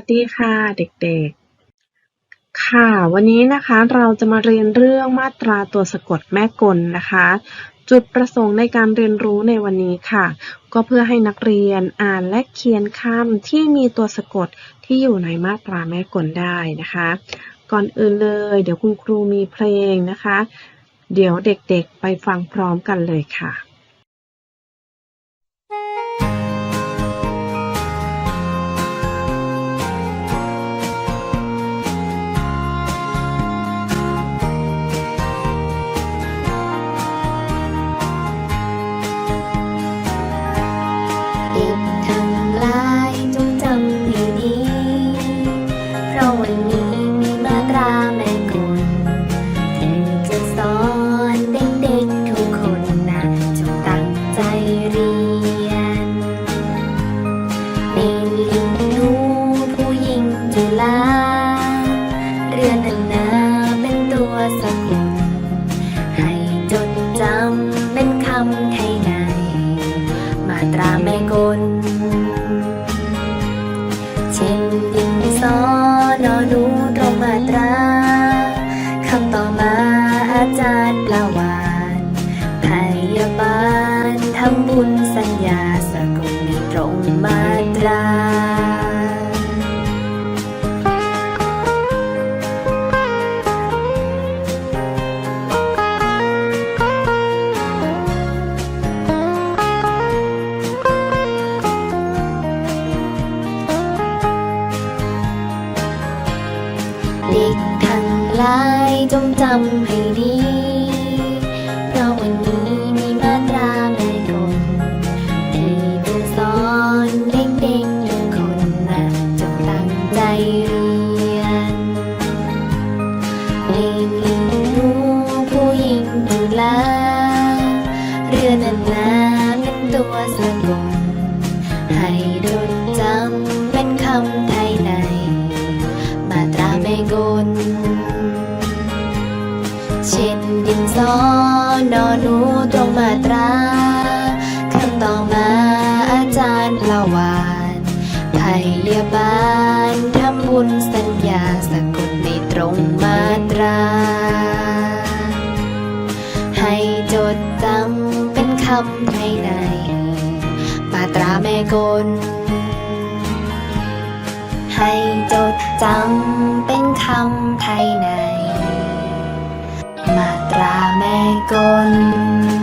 วัสดีค่ะเด็กๆ ค่ะวันนี้นะคะเราจะมาเรียนเรื่องมาตราตัวสะกดแม่กลนะคะ จุดประสงค์ในการเรียนรู้ในวันนี้ค่ะ ก็เพื่อให้นักเรียนอ่านและเขียนคำที่มีตัวสะกดที่อยู่ในมาตราแม่กลได้นะคะ ก่อนอื่นเลย เดี๋ยวคุณครูมีเพลงนะคะ เดี๋ยวเด็กๆ ไปฟังพร้อมกันเลยค่ะ ลายจงจำให้ดี เพราะวันนี้มีมาตราแม่กลที่จะสอนเด็กๆทุกคนนะจงตั้งใจเรียนเด็กหญิงหนูผู้หญิงจุฬาเรือนันนาเป็นตัวสะกดให้ดดจำเป็นคำไทยใน มาตราแม่กล ช่นดินสอนอนูตรงมาตราคำต่อมาอาจารย์ละวานพยาบาลทำบุญสัญญาสะกดในตรงมาตรา ให้จดจำเป็นคำไทยใน มาตราแม่กลให้จดจำเป็นคำไทยใน แม่กล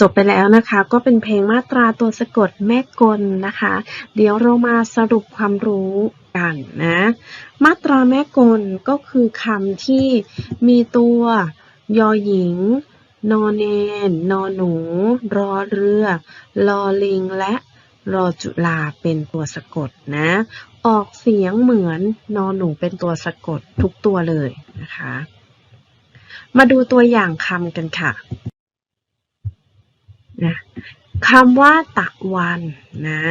จบไปแล้วนะคะ ก็เป็นเพลงมาตราตัวสะกดแม่กลนะคะ เดี๋ยวเรามาสรุปความรู้กันนะ มาตราแม่กลก็คือคำที่มีตัวยอหญิง นอเนนนอหนู รอเรือ ลอลิง และรอจุลาเป็นตัวสะกดนะ ออกเสียงเหมือนนอหนูเป็นตัวสะกดทุกตัวเลยนะคะ มาดูตัวอย่างคำกันค่ะ นะคำว่าตะวันนะ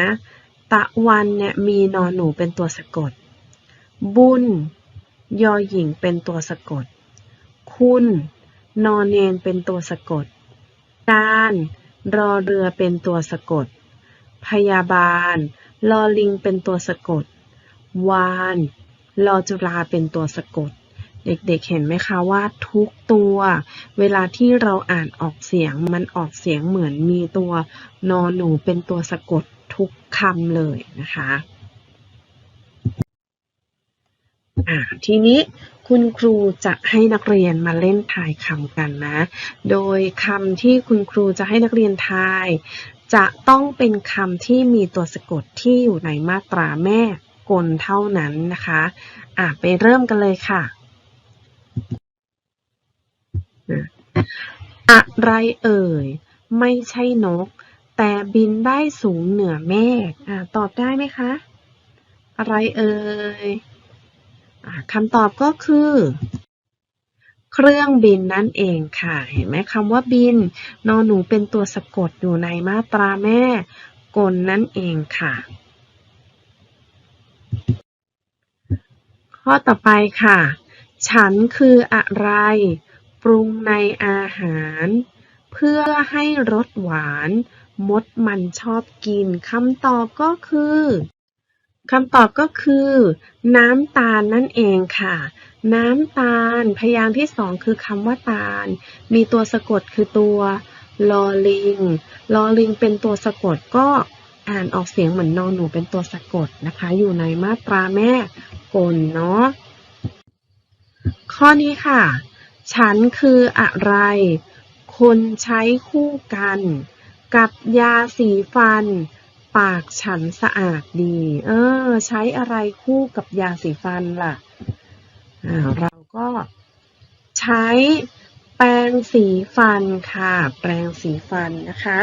ตะวันเนี่ยมีนอนหนูเป็นตัวสะกด บุญ ยอหญิงเป็นตัวสะกด คุณ นอนเนนเป็นตัวสะกด การ รอเรือเป็นตัวสะกด พยาบาล ลอลิงเป็นตัวสะกด วาน ลอจุฬาเป็นตัวสะกด เด็กๆเห็นไหมคะว่าทุกตัว เวลาที่เราอ่านออกเสียงมันออกเสียงเหมือนมีตัวนอหนูเป็นตัวสะกดทุกคำเลยนะคะอ่าทีนี้คุณครูจะให้นักเรียนมาเล่นทายคำกันนะ โดยคำที่คุณครูจะให้นักเรียนทาย จะต้องเป็นคำที่มีตัวสะกดที่อยู่ในมาตราแม่กลเท่านั้นนะคะ อ่าไปเริ่มกันเลยค่ะ อะไรเอ่ย ไม่ใช่นก แต่บินได้สูงเหนือเมฆอ่ตอบได้ไหมคะ อะไรเอ่ยอคำตอบก็คือ เครื่องบินนั่นเองค่ะ เห็นไหมคำว่าบิน นอหนูเป็นตัวสะกดอยู่ในมาตราแม่กลนั่นเองค่ะ ข้อต่อไปค่ะ ฉันคืออะไร ปรุงในอาหาร เพื่อให้รสหวาน มดมันชอบกินคำตอบก็คือคำตอบก็คือ น้ำตาลนั่นเองค่ะ น้ำตาล พยางค์ที่สองคือคำว่าตาล มีตัวสะกดคือตัวลอลิงลอลิงเป็นตัวสะกดก็อ่านออกเสียงเหมือนนอนหนูเป็นตัวสะกดนะคะ อยู่ในมาตราแม่กลเนาะข้อนี้ค่ะ ฉันคืออะไร คนใช้คู่กัน กับยาสีฟัน ปากฉันสะอาดดี เออ ใช้อะไรคู่กับยาสีฟันล่ะ เราก็ใช้แปรงสีฟันค่ะ แปรงสีฟันนะคะ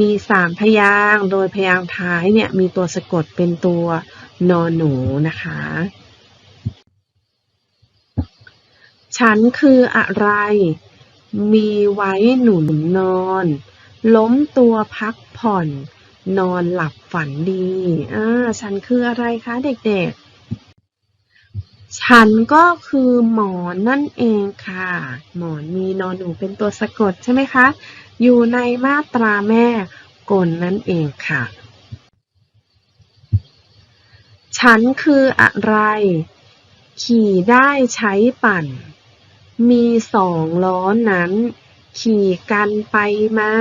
มีสามพยาง โดยพยางท้ายเนี่ยมีตัวสะกดเป็นตัวนอนหนูนะคะ ฉันคืออะไร มีไว้หนุนนอน ล้มตัวพักผ่อน นอนหลับฝันดีอ่าฉันคืออะไรคะเด็กๆ ฉันก็คือหมอนนั่นเองค่ะ หมอนมีนอนหนูเป็นตัวสะกดใช่ไหมคะ อยู่ในมาตราแม่กลนั่นเองค่ะ ฉันคืออะไร ขี่ได้ใช้ปั่น มีสองล้อนั้น ขี่กันไปมา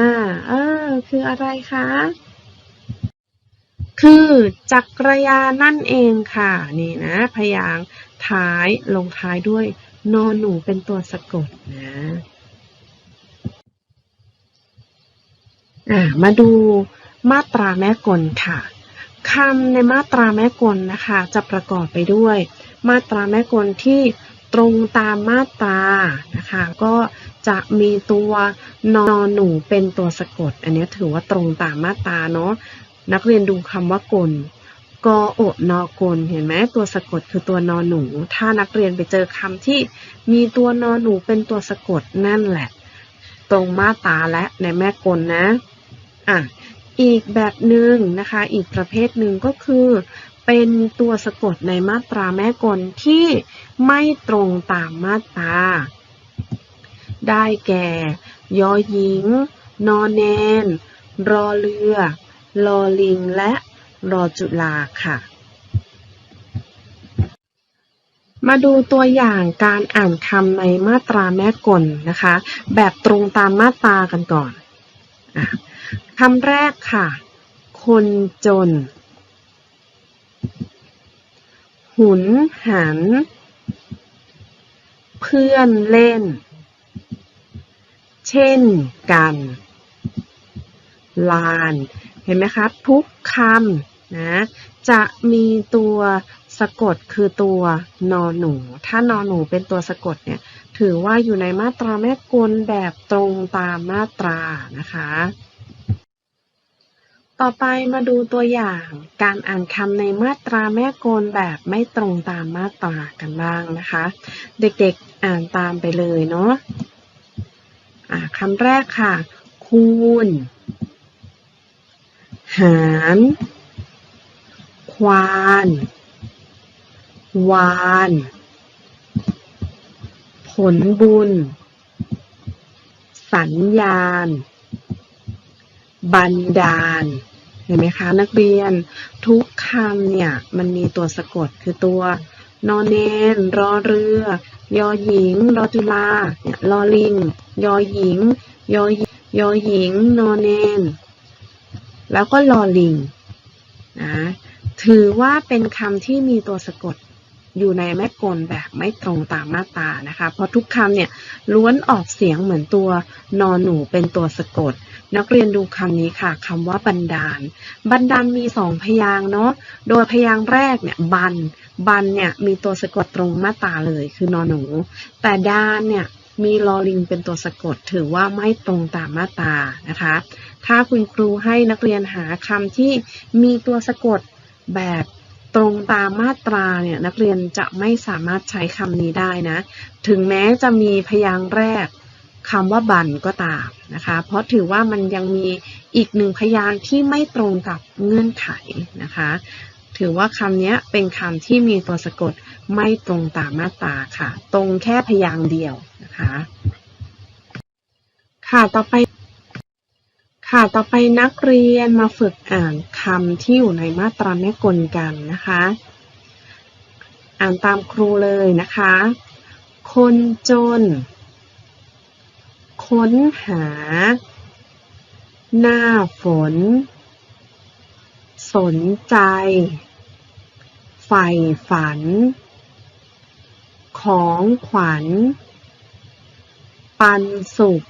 เออ คืออะไรคะ คือจักรยานนั่นเองค่ะ นี่นะ พยางท้ายลงท้ายด้วยนอนหนูเป็นตัวสะกดนะอะมาดูมาตราแม่กลค่ะคำในมาตราแม่กลนะคะ จะประกอบไปด้วย มาตราแม่กลที่ ตรงตามมาตรานะคะ ก็จะมีตัวนอนหนูเป็นตัวสะกด อันนี้ถือว่าตรงตามมาตราเนาะนักเรียนดูคำว่ากลกอโอนอกลเห็นไหมตัวสะกดคือตัวนอนหนู ถ้านักเรียนไปเจอคำที่มีตัวนอนหนูเป็นตัวสะกดนั่นแหละ ตรงมาตราและในแม่กลนะอะอีกแบบหนึ่งนะคะ อีกประเภทหนึ่งก็คือ เป็นตัวสะกดในมาตราแม่กลที่ไม่ตรงตามมาตรา ได้แก่ ยอหญิง นอนแนน รอเรือลอลิง และรอจุลาค่ะ มาดูตัวอย่างการอ่านคำในมาตราแม่กลนะคะ แบบตรงตามมาตรากันก่อนอคำแรกค่ะ คนจน หุนหัน เพื่อนเล่น เช่นกัน ลาน เห็นไหมคะ ทุกคำนะจะมีตัวสะกดคือตัวนอหนู ถ้านอหนูเป็นตัวสะกดเนี่ย ถือว่าอยู่ในมาตราแม่กลแบบตรงตามมาตรานะคะ ต่อไปมาดูตัวอย่างการอ่านคำในมาตราแม่กลแบบไม่ตรงตามมาตรากันบ้างนะคะ เด็กๆอ่านตามไปเลยเนาะอ่าคำแรกค่ะ คูณ หาร ควาน วาน ผลบุญ สัญญาณ บันดาล เห็นไหมคะ นักเรียนทุกคำเนี่ย มันมีตัวสะกดคือตัวนอนเนนรอเรือ ยอหญิง รอจุฬาเนี่ยลอลิง ยอหญิง ยอ ยอหญิง นอนเนน แล้วก็ลอลิงนะถือว่าเป็นคำที่มีตัวสะกดอยู่ในแม่กลแบบไม่ตรงตามมาตรานะคะ เพราะทุกคำเนี่ยล้วนออกเสียงเหมือนตัวนอนหนูเป็นตัวสะกด นักเรียนดูคำนี้ค่ะคำว่าบันดาล บันดาลมีสองพยางเนาะโดยพยางแรกเนี่ยบัน บันเนี่ยมีตัวสะกดตรงมาตาเลยคือนอนหนู แต่ดานเนี่ยมีลอลิงเป็นตัวสะกดถือว่าไม่ตรงตามมาตานะคะ ถ้าคุณครูให้นักเรียนหาคำที่มีตัวสะกดแบบตรงตามมาตราเนี่ยนักเรียนจะไม่สามารถใช้คำนี้ได้นะ ถึงแม้จะมีพยางค์แรก คำว่าบันก็ตามนะคะ เพราะถือว่ามันยังมีอีกหนึ่งพยางค์ที่ไม่ตรงกับเงื่อนไขนะคะ ถือว่าคำนี้เป็นคำที่มีตัวสะกดไม่ตรงตามมาตราค่ะ ตรงแค่พยางค์เดียวนะคะ ค่ะต่อไปค่ะ ต่อไปนักเรียนมาฝึกอ่านคำที่อยู่ในมาตราแม่กลกันนะคะ อ่านตามครูเลยนะคะ คนจน ค้นหา หน้าฝน สนใจใฝ่ฝัน ของขวัญ ปันสุข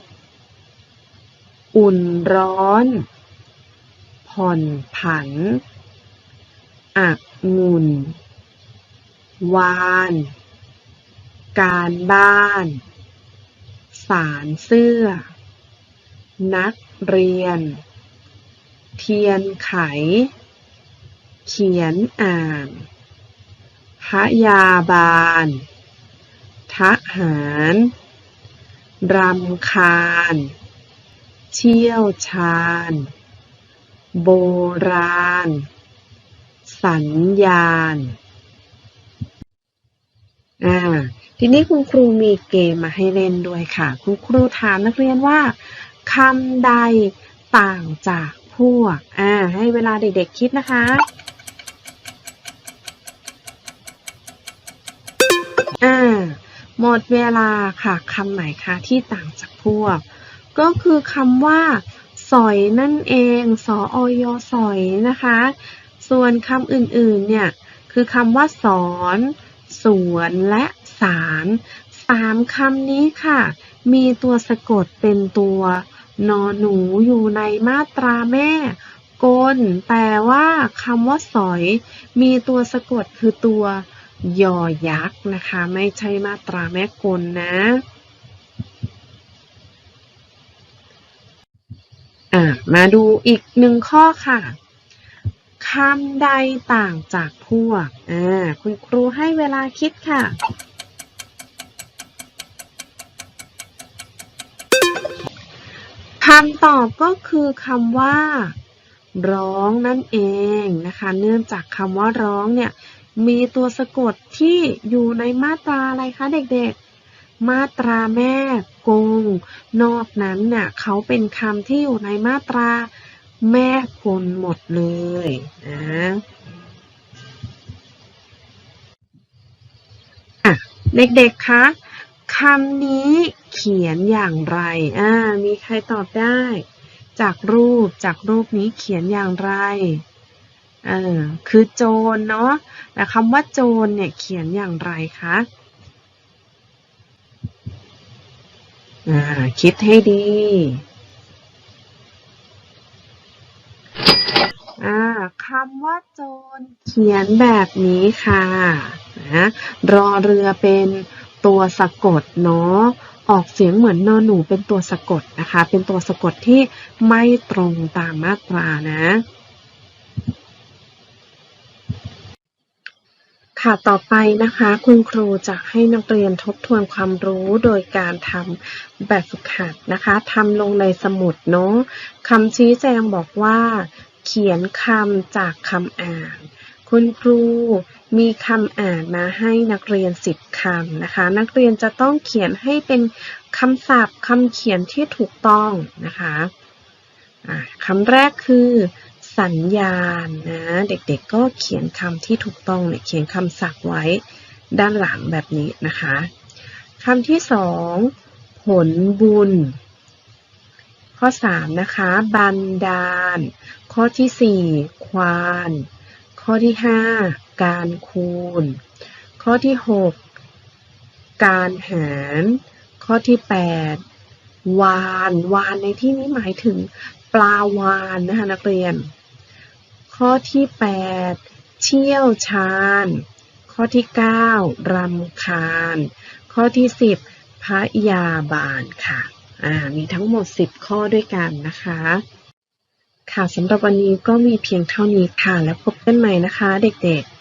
อุ่นร้อน ผ่อนผัน อักงุ่น วาน การบ้าน สารเสื้อ นักเรียน เทียนไข เขียนอ่านพยาบาล ทหาร รำคาญ เชี่ยวชาญ โบราณ สัญญาณ อ่า ทีนี้คุณครูมีเกมมาให้เล่นด้วยค่ะ คุณครูถามนักเรียนว่าคำใดต่างจากพวก อ่า ให้เวลาเด็กๆคิดนะคะ อ่า หมดเวลาค่ะคำไหนคะที่ต่างจากพวก ก็คือคำว่า สอยนั่นเอง สออยสอยนะคะ ส่วนคำอื่นๆ เนี่ย คือคำว่าสอน สวนและ สารสามคำนี้ค่ะ มีตัวสะกดเป็นตัวนอหนูอยู่ในมาตราแม่กลแต่ว่าคำว่าสอย มีตัวสะกดคือตัวยอยักษ์นะคะ ไม่ใช่มาตราแม่กลนะะมาดูอีกหนึ่งข้อค่ะคำใดต่างจากพวก คุณครูให้เวลาคิดค่ะำตอบก็คือคำว่า ร้องนั่นเองนะคะ เนื่องจากคำว่าร้องเนี่ยมีตัวสะกดที่อยู่ในมาตราอะไรคะเด็กๆ มาตราแม่กง นอกนั้นเน่ะเขาเป็นคำที่อยู่ในมาตราแม่กลหมดเลยนะอะเด็กๆ คะคำนี้ เขียนอย่างไร อ่า มีใครตอบได้ จากรูป จากรูปนี้เขียนอย่างไรเออคือโจรเนาะ แต่คำว่าโจรเนี่ยเขียนอย่างไรคะ อ่า คิดให้ดี อ่า คำว่าโจรเขียนแบบนี้ค่ะ นะ รอเรือเป็นตัวสะกดเนาะ ออกเสียงเหมือนนอนหนูเป็นตัวสะกดนะคะ เป็นตัวสะกดที่ไม่ตรงตามมาตรานะ ค่ะต่อไปนะคะ คุณครูจะให้นักเรียนทบทวนความรู้โดยการทำแบบฝึกหัดนะคะทำลงในสมุดเนาะคำชี้แจงบอกว่า เขียนคำจากคำอ่าน คุณครูมีคำอ่านมาให้นักเรียน 10คำนะคะ นักเรียนจะต้องเขียนให้เป็นคำศัพท์คำเขียนที่ถูกต้องนะคะะคำแรกคือสัญญาณนะเด็กๆก็เขียนคำที่ถูกต้องเนี่ยเขียนคำศัพท์ไว้ด้านหลังแบบนี้นะคะคำที่สองผลบุญ ข้อ 3 นะคะ บันดาล ข้อทีสี่4 ควาน ข้อที่ 5 การคูณ ข้อที่ 6 การหาร ข้อที่ 8 วาน วานในที่นี้หมายถึงปลาวานนะคะนักเรียน ข้อที่ 8 เชี่ยวชาญ ข้อที่ 9 รำคาญ ข้อที่ 10พยาบาลค่ะ อ่า มีทั้งหมด 10 ข้อด้วยกันนะคะ ค่ะสำหรับวันนี้ก็มีเพียงเท่านี้ค่ะ แล้วพบกันใหม่นะคะ เด็กๆ